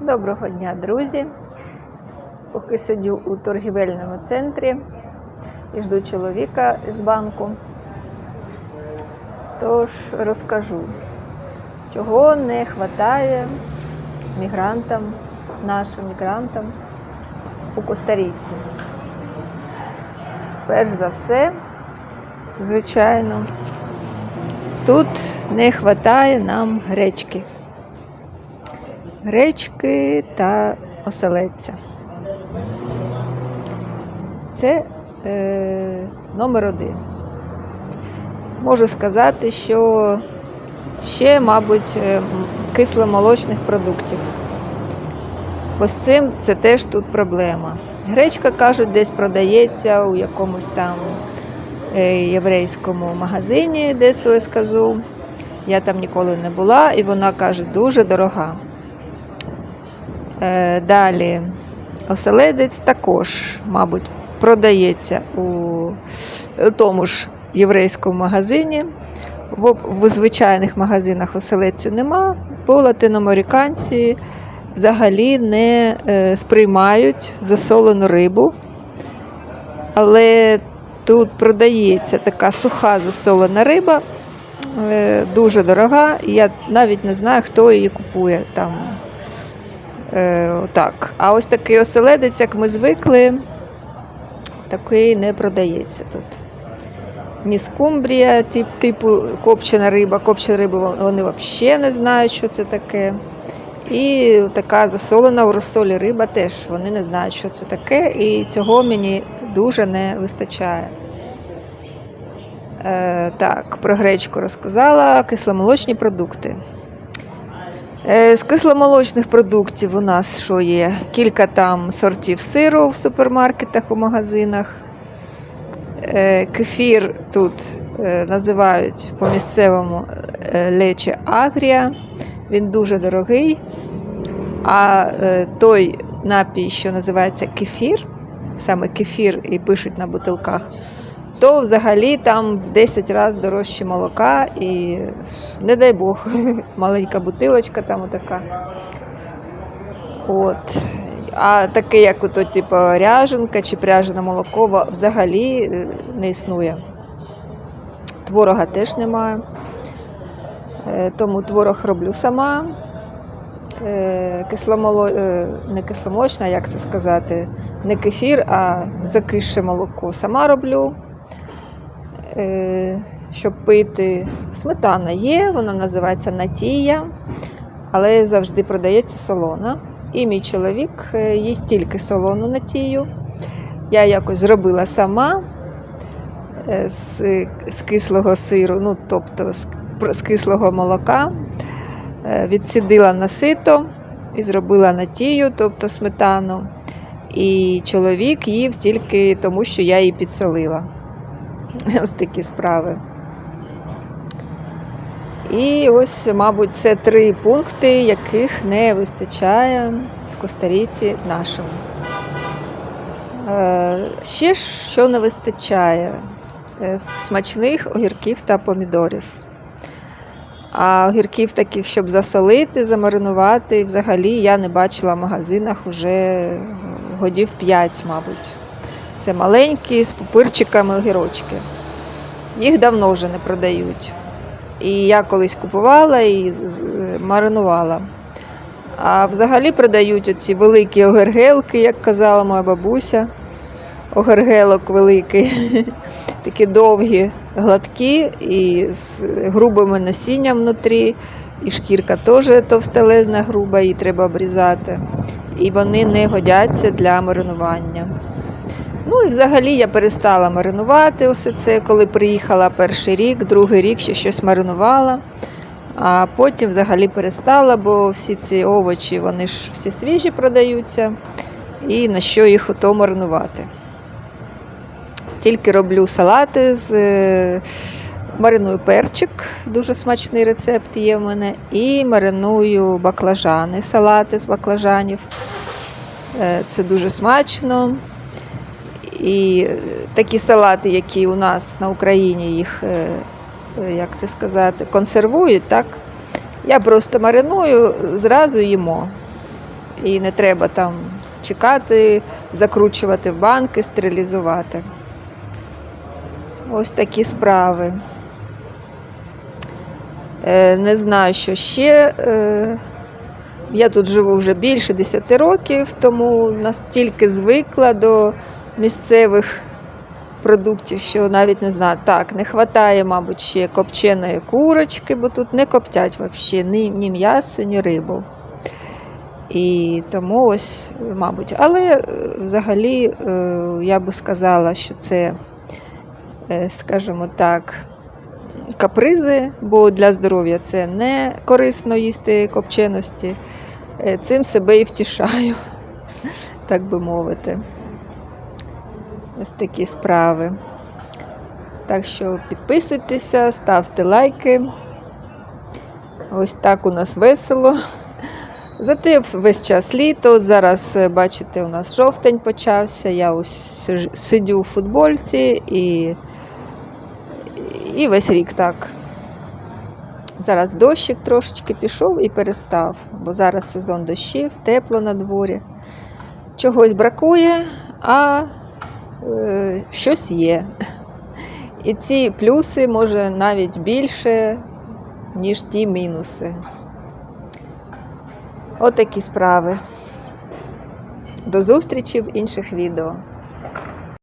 Доброго дня, друзі! Поки сидю у торгівельному центрі і жду чоловіка з банку. Тож розкажу, чого не вистачає мігрантам, нашим мігрантам у Коста-Ріці. Перш за все, звичайно, тут не вистачає нам гречки гречки та оселедця. Це е, номер один. Можу сказати, що ще, мабуть, е, кисломолочних продуктів. Бо з цим це теж тут проблема. Гречка, кажуть, десь продається у якомусь там е, єврейському магазині, де я сказу. Я там ніколи не була, і вона каже, дуже дорога. Е, Далі оселедець також, мабуть, продається у, тому ж єврейському магазині. В, в звичайних магазинах оселедцю нема, бо латиноамериканці взагалі не е, сприймають засолену рибу. Але тут продається така суха засолена риба, е, дуже дорога, я навіть не знаю, хто її купує там. Е, отак. А ось такий оселедець, як ми звикли, такий не продається тут. Ні скумбрія, тип, типу копчена риба, копчена риба вони взагалі не знають, що це таке. І така засолена в розсолі риба теж вони не знають, що це таке, і цього мені дуже не вистачає. Е, так, про гречку розказала, кисломолочні продукти. Е, З кисломолочних продуктів у нас що є? Кілька там сортів сиру в супермаркетах, у магазинах. Е, Кефір тут е, називають по-місцевому лече агрія. Він дуже дорогий. А той напій, що називається кефір, саме кефір і пишуть на бутилках, то взагалі там в 10 разів дорожче молока і не дай Бог, маленька бутилочка там отака. От. А таке, як ото, типу, ряженка чи пряжене молоко, взагалі е, не існує. Творога теж немає. Е, Тому творог роблю сама. Е, Кисломоло... Не кисломолочна, як це сказати, не кефір, а закисше молоко сама роблю. Е, Щоб пити, сметана є, вона називається Натія, але завжди продається солона. І мій чоловік е, їсть тільки солону натію. Я якось зробила сама е, з, з кислого сиру, ну тобто з, з кислого молока. Відсідила на сито і зробила натію, тобто сметану. І чоловік їв тільки тому, що я її підсолила. Ось такі справи. І ось, мабуть, це три пункти, яких не вистачає в Коста-Ріці нашому. Е, Ще що не вистачає Е, смачних огірків та помідорів. А огірків таких, щоб засолити, замаринувати, взагалі я не бачила в магазинах уже годів 5, мабуть. Це маленькі з пупирчиками огірочки. Їх давно вже не продають. І я колись купувала і маринувала. А взагалі продають оці великі огергелки, як казала моя бабуся. Огергелок великий, такі довгі, гладкі і з грубими насінням внутрі. І шкірка теж товстелезна, груба, її треба обрізати. І вони не годяться для маринування. Ну і взагалі я перестала маринувати усе це, коли приїхала перший рік, другий рік ще щось маринувала. А потім взагалі перестала, бо всі ці овочі вони ж всі свіжі продаються. І на що їх ото маринувати. Тільки роблю салати з е, мариную перчик, дуже смачний рецепт є в мене. І мариную баклажани, салати з баклажанів. Е, Це дуже смачно. І такі салати, які у нас на Україні їх, е, е, як це сказати, консервують, так? Я просто мариную, зразу їмо. і не треба там чекати, закручувати в банки, стерилізувати. Ось такі справи. Е, Не знаю, що ще. Я тут живу вже більше 10 років, тому настільки звикла до місцевих продуктів, що навіть не знаю. Так, не вистачає, мабуть, ще копченої курочки, бо тут не коптять взагалі ні, ні м'ясо, ні рибу. І тому ось, мабуть, але е, взагалі е, я би сказала, що це, е, скажімо так, капризи, бо для здоров'я це не корисно їсти копченості. Цим себе і втішаю, так би мовити. Ось такі справи. Так що підписуйтеся, ставте лайки. Ось так у нас весело. Зате весь час літо. Зараз, е, бачите, у нас жовтень почався. Я ось сидю у футбольці і, і весь рік так. Зараз дощик трошечки пішов і перестав, бо зараз сезон дощів, тепло на дворі. Чогось бракує, а щось є. І ці плюси може навіть більше, ніж ті мінуси. Отакі справи. До зустрічі в інших відео.